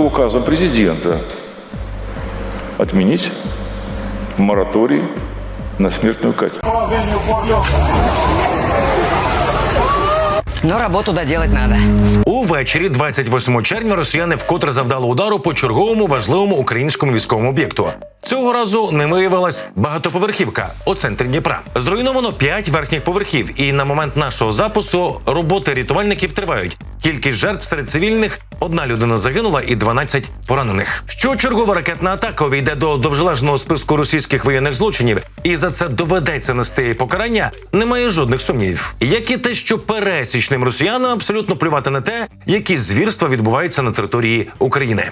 Указом президента отменить мораторий на смертную казнь. Но работу доделать надо. Увечері 28 червня росіяни вкотре завдали удару по черговому важливому українському військовому об'єкту. Цього разу не виявилась багатоповерхівка у центрі Дніпра. Зруйновано 5 верхніх поверхів, і на момент нашого запису роботи рятувальників тривають. Кількість жертв серед цивільних одна людина загинула і 12 поранених. Що чергова ракетна атака увійде до довжележного списку російських воєнних злочинів, і за це доведеться нести покарання, немає жодних сумнівів. Як і те, що пересічним росіянам абсолютно плювати на те, які звірства відбуваються на території України.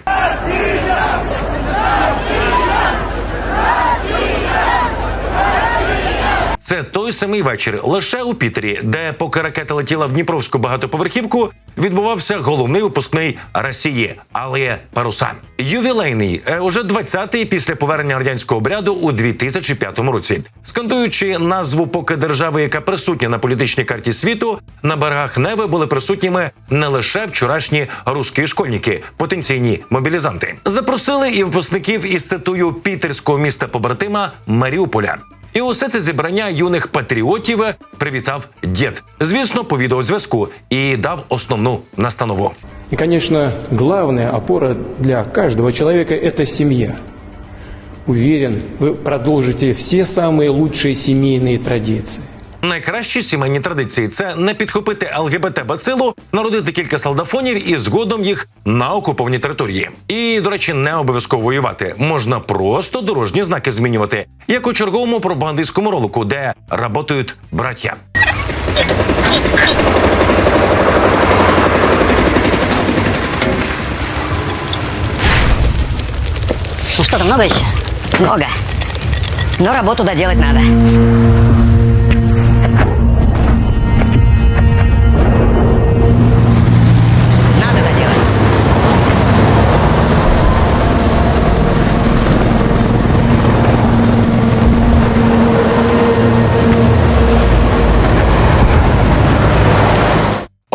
Це той самий вечір лише у Пітері, де поки ракета летіла в Дніпровську багатоповерхівку, відбувався головний випускний Росії, але паруса. Ювілейний е, уже 20-й після повернення радянського обряду у 2005 році. Скандуючи назву поки держави, яка присутня на політичній карті світу, на берегах Неви були присутніми не лише вчорашні русські школьники, потенційні мобілізанти. Запросили і випускників із цитую пітерського міста побратима Маріуполя. І усе це зібрання юних патріотів привітав дід. Звісно, по відеозв'язку і дав основну настанову. И, конечно, главная опора для каждого человека – это семья. Уверен, вы продолжите все самые лучшие семейные традиции. Найкращі сімейні традиції це не підхопити ЛГБТ бацилу, народити кілька солдафонів і згодом їх на окупованій території. І, до речі, не обов'язково воювати. Можна просто дорожні знаки змінювати, як у черговому пропагандистському ролику, де работають браття. Ну что там, много еще? Много. Но работу доделать. Надо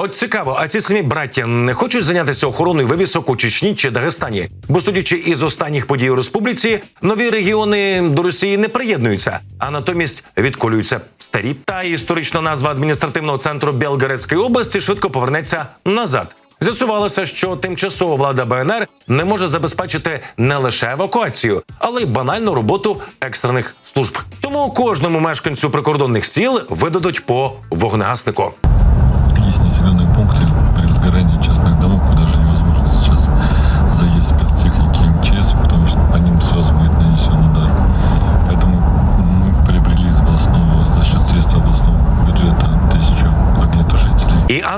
От цікаво, а ці самі браття не хочуть зайнятися охороною вивісок у Чечні чи Дагестані? Бо судячи із останніх подій у республіці, нові регіони до Росії не приєднуються, а натомість відколюються старі. Та історична назва адміністративного центру Белгородської області швидко повернеться назад. З'ясувалося, що тимчасова влада БНР не може забезпечити не лише евакуацію, але й банальну роботу екстрених служб. Тому кожному мешканцю прикордонних сіл видадуть по вогнегаснику.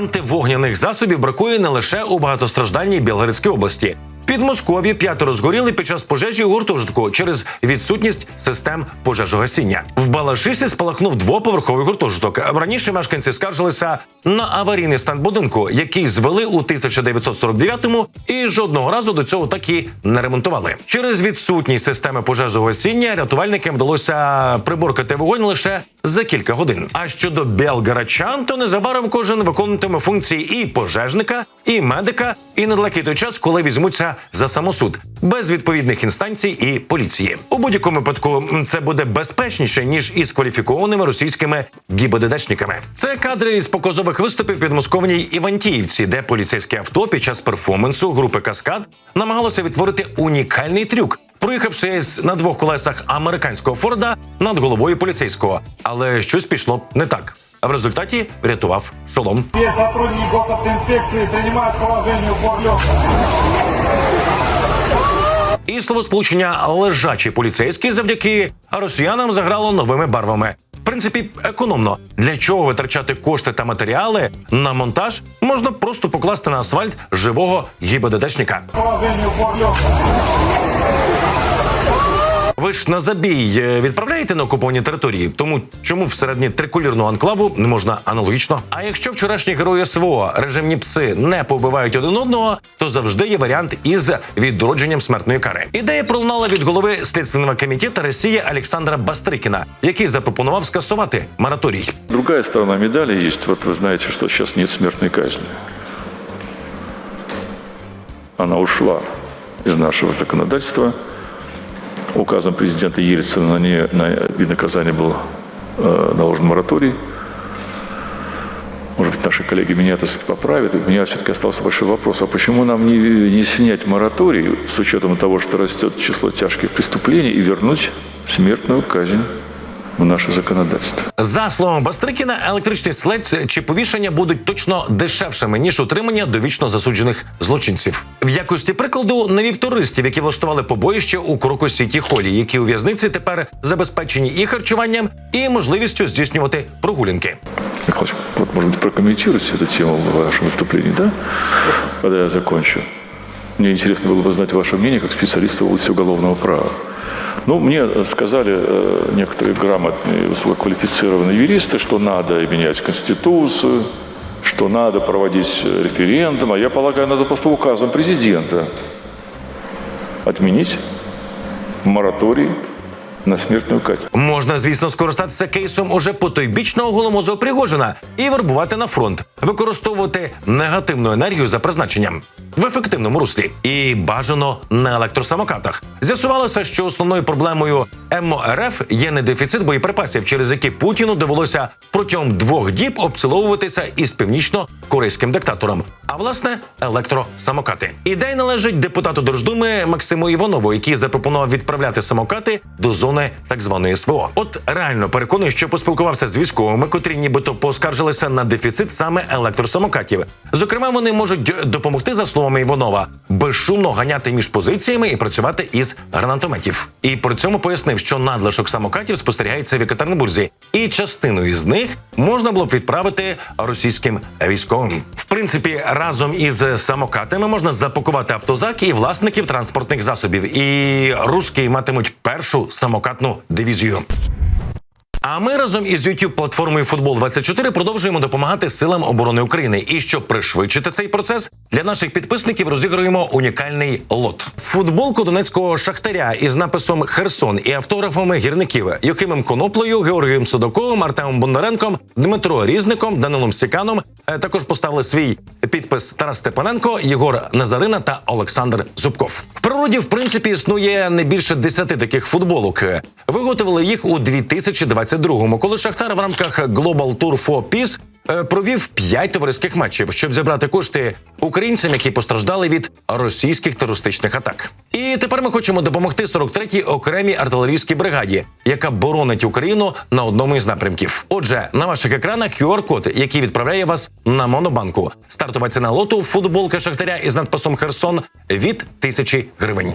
Антивогняних засобів бракує не лише у багатостраждальній Білгородській області. Підмосков'ї п'ятеро згоріли під час пожежі гуртожитку через відсутність систем пожежогасіння. В Балашисі спалахнув двоповерховий гуртожиток. Раніше мешканці скаржилися на аварійний стан будинку, який звели у 1949-му і жодного разу до цього так і не ремонтували. Через відсутність системи пожежогасіння рятувальникам вдалося приборкати вогонь лише за кілька годин. А щодо белгородчан, то незабаром кожен виконуватиме функції і пожежника, і медика, і недалекий той час, коли візьмуться за самосуд без відповідних інстанцій і поліції. У будь-якому випадку це буде безпечніше ніж із кваліфікованими російськими гібодедечниками. Це кадри із показових виступів під московній Івантіївці, де поліцейське авто під час перформансу групи Каскад намагалося відтворити унікальний трюк. Проїхавши на двох колесах американського Форда над головою поліцейського, але щось пішло не так. А в результаті врятував шолом. Все сотрудники госавтоинспекции принимают положение в І словосполучення лежачий поліцейський завдяки росіянам заграло новими барвами. В принципі, економно. Для чого витрачати кошти та матеріали на монтаж можна просто покласти на асфальт живого гібодедечника. Ви ж на забій е, відправляєте на окуповані території, тому чому всередині трикулірного анклаву не можна аналогічно? А якщо вчорашні герої СВО, режимні пси не побивають один одного, то завжди є варіант із відродженням смертної кари. Ідея пролунала від голови слідственного комітету Росії Олександра Бастрикіна, який запропонував скасувати мораторій. Другая сторона медали есть. Вот вы знаете, что сейчас нет смертной казни. Она ушла из нашего законодательства. Указом президента Ельцина на, не, на вид наказания был э, наложен мораторий. Может быть, наши коллеги меня сказать, поправят. У меня все-таки остался большой вопрос, а почему нам не, не снять мораторий с учетом того, что растет число тяжких преступлений и вернуть смертную казнь в наше законодательство? За словами Бастрикіна, електричний след чи повішення будуть точно дешевшими ніж утримання довічно засуджених злочинців. В якості прикладу навів туристів, які влаштували побоїще у Крокосіті Холі, які у в'язниці тепер забезпечені і харчуванням, і можливістю здійснювати прогулянки. Михайлович, вот, может быть, прокомментируйте эту тему в вашем выступлении, да? Когда я закончу. Мне интересно было бы знать ваше мнение как специалиста в области уголовного права. Ну, мне сказали э, некоторые грамотные, высококвалифицированные юристы, что надо менять Конституцию, что надо проводить э, референдум, а я полагаю, надо просто указом президента отменить мораторий на смертную казнь. Можна, звісно, скористатися кейсом уже потойбічного голомозого Пригожина і вербувати на фронт, використовувати негативну енергію за призначенням в ефективному руслі і бажано на електросамокатах. З'ясувалося, що основною проблемою МОРФ є не дефіцит боєприпасів, через які Путіну довелося протягом двох діб обціловуватися із північно-корейським диктатором. А власне електросамокати. Ідея належить депутату Держдуми Максиму Іванову, який запропонував відправляти самокати до зони так званої СВО. От реально переконую, що поспілкувався з військовими, котрі нібито поскаржилися на дефіцит саме електросамокатів. Зокрема, вони можуть допомогти, за словами Іванова, безшумно ганяти між позиціями і працювати із гранатометів. І при цьому пояснив, що надлишок самокатів спостерігається в Екатеринбурзі, і частину із них можна було б відправити російським військовим. В принципі, разом із самокатами можна запакувати автозак і власників транспортних засобів. І руски матимуть першу самокатну дивізію. А ми разом із youtube платформою Футбол 24 продовжуємо допомагати силам оборони України. І щоб пришвидшити цей процес, для наших підписників розіграємо унікальний лот. Футболку донецького шахтаря із написом Херсон і автографами гірників Юхимом Коноплею, Георгієм Судаковим, Артемом Бондаренком, Дмитро Різником, Данилом Сіканом. Е, Також поставили свій підпис Тарас Степаненко, Єгор Назарина та Олександр Зубков. В природі, в принципі, існує не більше десяти таких футболок. Виготовили їх у 2022-му, коли Шахтар в рамках Global Tour for Peace провів п'ять товариських матчів, щоб зібрати кошти українцям, які постраждали від російських терористичних атак. І тепер ми хочемо допомогти 43-й окремій артилерійській бригаді, яка боронить Україну на одному із напрямків. Отже, на ваших екранах QR-код, який відправляє вас на монобанку. Стартова ціна лоту футболка Шахтаря із надписом Херсон від тисячі гривень.